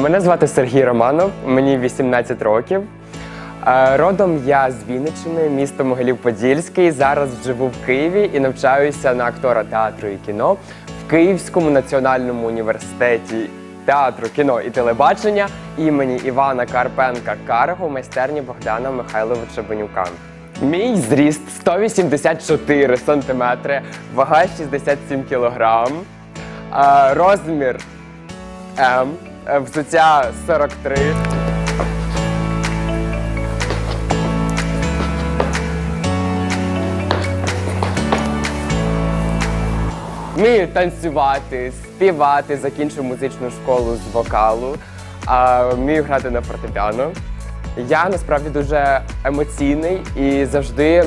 Мене звати Сергій Романов, мені 18 років. Родом я з Вінниччини, місто Могилів-Подільський. Зараз живу в Києві і навчаюся на актора театру і кіно в Київському національному університеті театру, кіно і телебачення імені Івана Карпенка Карго майстерні Богдана Михайловича Бенюка. Мій зріст 184 сантиметри, вага 67 кілограм, е, розмір М, е, взуття 43. Вмію танцювати, співати, закінчив музичну школу з вокалу, а, вмію грати на фортепіано. Я насправді дуже емоційний і завжди е,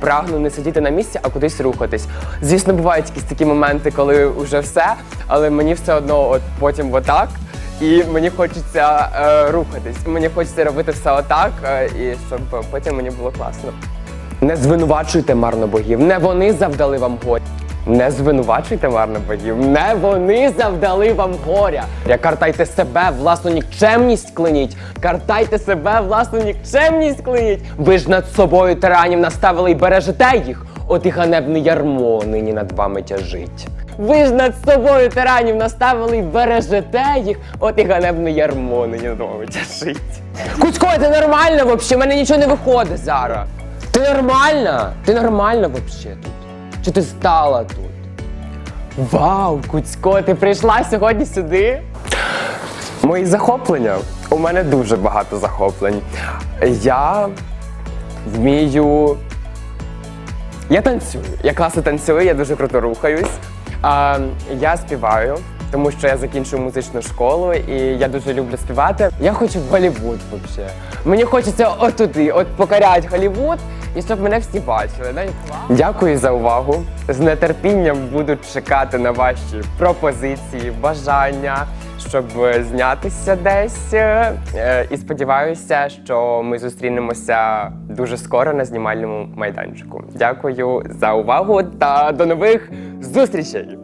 прагну не сидіти на місці, а кудись рухатись. Звісно, бувають якісь такі моменти, коли вже все, але мені все одно от потім отак. І мені хочеться е, рухатись. Мені хочеться робити все отак, е, і щоб потім мені було класно. Не звинувачуйте марно богів, не вони завдали вам горя. Не звинувачуйте марно богів, не вони завдали вам горя. Я картайте себе, власну нікчемність клиніть. Картайте себе, власну нікчемність клиніть. Ви ж над собою тиранів наставили і бережете їх. От і ганебне ярмо нині над вами тяжить. Ви ж над собою тиранів наставили і бережете їх. От і ганебне ярмо нині над вами тяжить. Кузько, ти нормально вообще? У мене нічого не виходить зараз. Ти нормальна? Ти нормальна вообще тут? Чи ти стала тут? Вау, Куцько, ти прийшла сьогодні сюди? Мої захоплення. У мене дуже багато захоплень. Я вмію. Я танцюю. Я класно танцюю, я дуже круто рухаюсь. Я співаю, тому що я закінчую музичну школу і я дуже люблю співати. Я хочу в Голлівуд взагалі. Мені хочеться отуди, от покоряти Голлівуд, і щоб мене всі бачили. Знаєте? Дякую за увагу. З нетерпінням буду чекати на ваші пропозиції, бажання, щоб знятися десь. Е, І сподіваюся, що ми зустрінемося дуже скоро на знімальному майданчику. Дякую за увагу та до нових зустрічей!